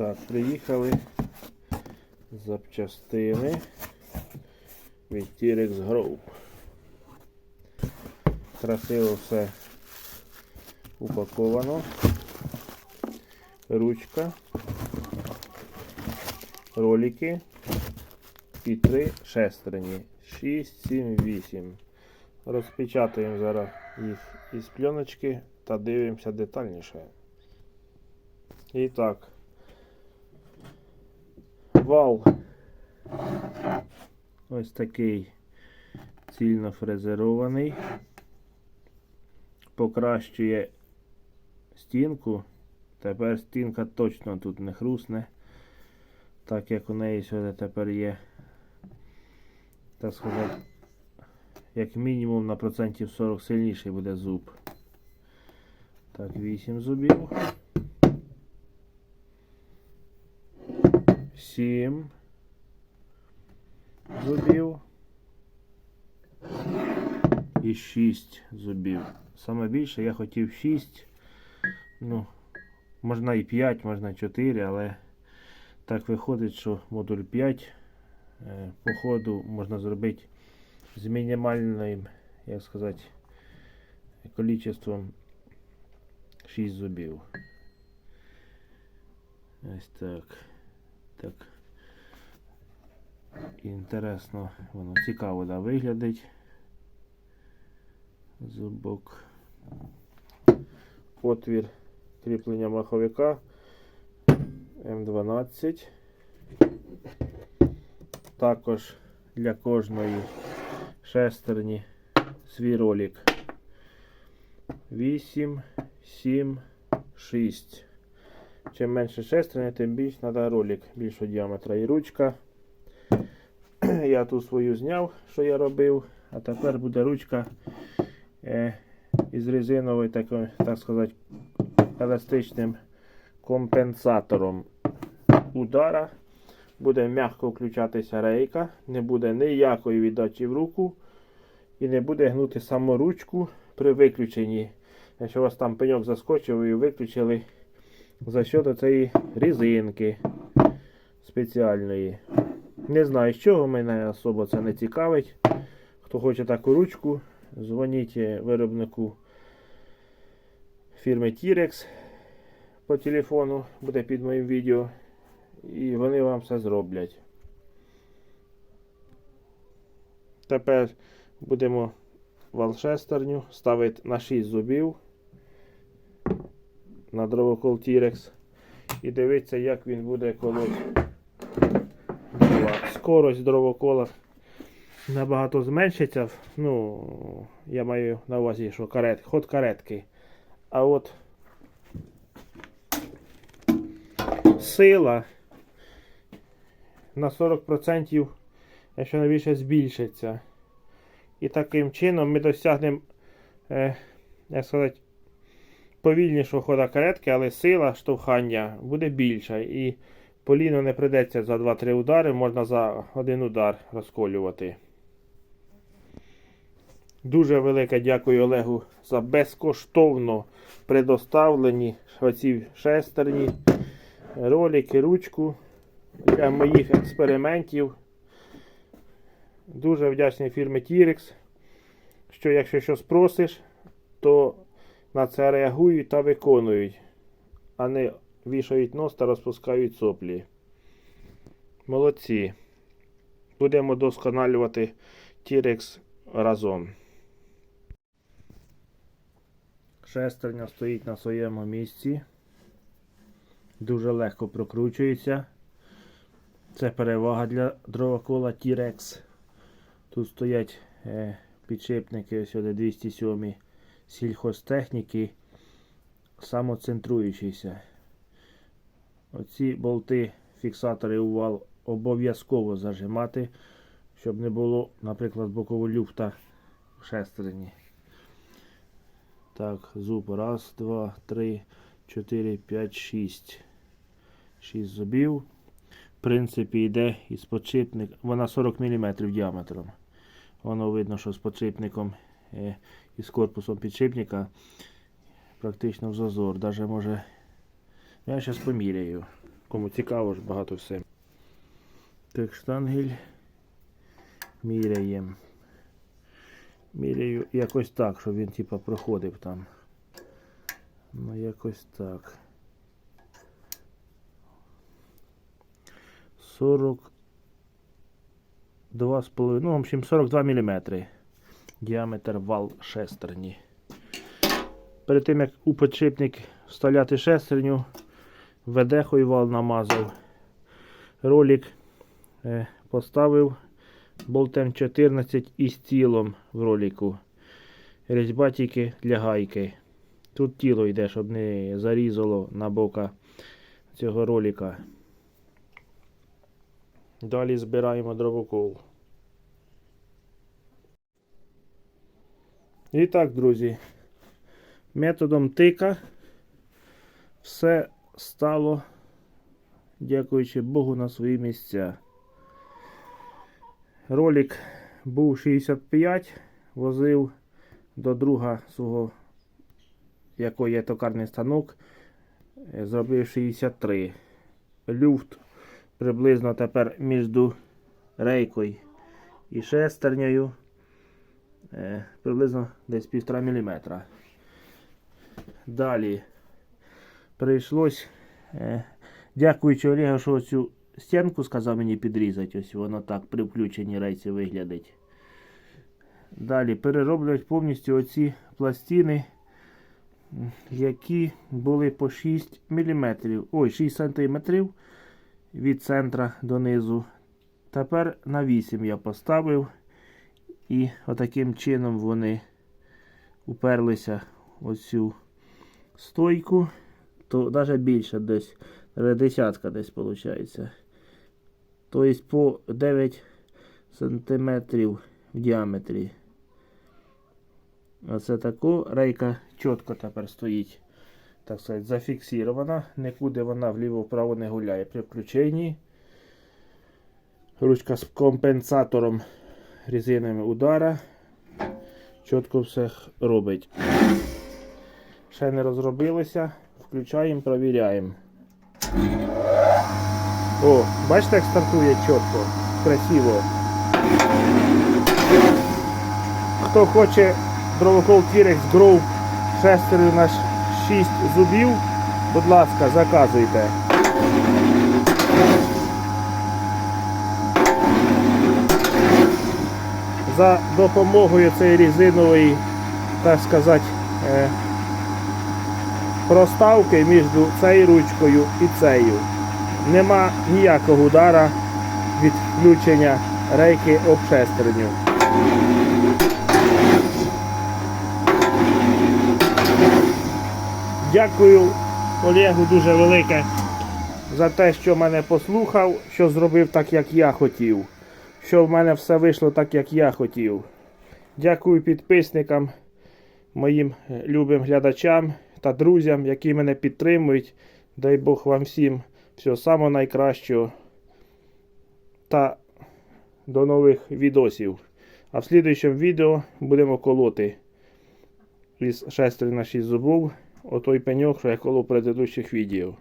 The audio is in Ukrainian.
Так, приїхали запчастини від T-Rex Group. Красиво все упаковано. Ручка, ролики і три шестерні. 6, 7, 8. Розпечатаємо зараз їх із пленочки та дивимося детальніше. І так. Вал. Ось такий цільно фрезерований. Покращує стінку. Тепер стінка точно тут не хрусне. Так як у неї сюди тепер є. Так сказати, як мінімум на процентів 40 сильніший буде зуб. Так, 8 зубів. 7 зубів. І 6 зубів. Саме більше я хотів 6. Ну, можна і 5, можна 4, але так виходить, що модуль 5 е, по ходу можна зробити з мінімальним, як сказати, количеством 6 зубів. Ось так. Так. Інтересно, воно цікаво да, виглядить. Зубок. Отвір кріплення маховика М12. Також для кожної шестерні свій ролик. 8, 7, 6. Чим менше шестерня, тим більш треба ролик більшого діаметра. І ручка. Я ту свою зняв, що я робив, а тепер буде ручка е, із резиновою, такою, так сказати, еластичним компенсатором удара. Буде м'яко включатися рейка, не буде ніякої віддачі в руку і не буде гнути саморучку при виключенні. Якщо у вас там пеньок заскочив і виключили за що цієї резинки спеціальної. Не знаю з чого, мене особо це не цікавить. Хто хоче таку ручку, дзвоніть виробнику фірми T-Rex по телефону, буде під моїм відео. І вони вам все зроблять. Тепер будемо валшестерню ставити на 6 зубів на дровокол T-Rex і дивитися, як він буде колоть. Скорость дровокола набагато зменшиться. Ну, я маю на увазі, що карет, ход каретки. А от сила на 40%, якщо більше, збільшиться. І таким чином ми досягнемо, е, як сказати, повільнішого хода каретки, але сила штовхання буде більша. І поліну не прийдеться за 2-3 удари, можна за один удар розколювати. Дуже велике дякую Олегу за безкоштовно предоставлені оці шестерні, ролики, ручку для моїх експериментів. Дуже вдячний фірмі T-Rex, що якщо щось просиш, то на це реагують та виконують, а не вішають нос та розпускають соплі. Молодці. Будемо досконалювати T-Rex разом. Шестерня стоїть на своєму місці. Дуже легко прокручується. Це перевага для дровокола T-Rex. Тут стоять е, підшипники сюди 207 сільхозтехніки, самоцентруючіся. Оці болти, фіксатори у вал обов'язково зажимати, щоб не було, наприклад, бокового люфта в шестерні. Так, зуб. Раз, два, три, чотири, п'ять, шість. Шість зубів. В принципі, йде із подшипник. Вона 40 мм діаметром. Воно видно, що з подшипником е, і з корпусом підшипника практично в зазор. Даже може. Я зараз поміряю. Кому цікаво ж багато все. Так, штангель. Міряємо. Міряю якось так, щоб він типа проходив там. Ну якось так. 42 з половиною, ну, в общем, 42 мм. Діаметр вал шестерні. Перед тим як у підшипник вставляти шестерню, ведехою вал намазав. Ролик е, поставив болтем 14 із тілом в ролику. Різьба тільки для гайки. Тут тіло йде, щоб не зарізало на бока цього ролика. Далі збираємо дровокол. І так, друзі, методом тика все стало, дякуючи Богу, на свої місця. Ролик був 65, возив до друга свого, якого є токарний станок, е, зробив 63. Люфт приблизно тепер між рейкою і шестернею приблизно десь 1,5 мм. Далі прийшлось, е, дякуючи Олегу, що цю стінку сказав мені підрізати, ось воно так при включенні рейці виглядить. Далі перероблюють повністю оці пластини, які були по 6 мм, ой, 6 см від центра донизу. Тепер на 8 я поставив. І отаким чином вони уперлися в оцю стойку. То навіть більше десь, десятка десь виходить. Тобто по 9 см в діаметрі. Оце тако рейка чітко тепер стоїть так сказати, зафіксирована, нікуди вона вліво-вправо не гуляє при включенні. Ручка з компенсатором резинами удара. Чітко все робить. Ще не розробилося. Включаємо, провіряємо. О, бачите, як стартує чітко, красиво. Хто хоче дровокол T-Rex Grove шестерою на 6 зубів, будь ласка, заказуйте. За допомогою цієї резинової, так сказати, е, проставки між цією ручкою і цією. Нема ніякого удара від включення рейки об шестерню. Дякую Олегу дуже велике за те, що мене послухав, що зробив так, як я хотів. Що в мене все вийшло так, як я хотів. Дякую підписникам, моїм е, любим глядачам та друзям, які мене підтримують. Дай Бог вам всім всього самого найкращого. Та до нових відосів. А в слідуючому відео будемо колоти із шестери на 6 зубов отой пеньок, що я коло в предыдущих відео.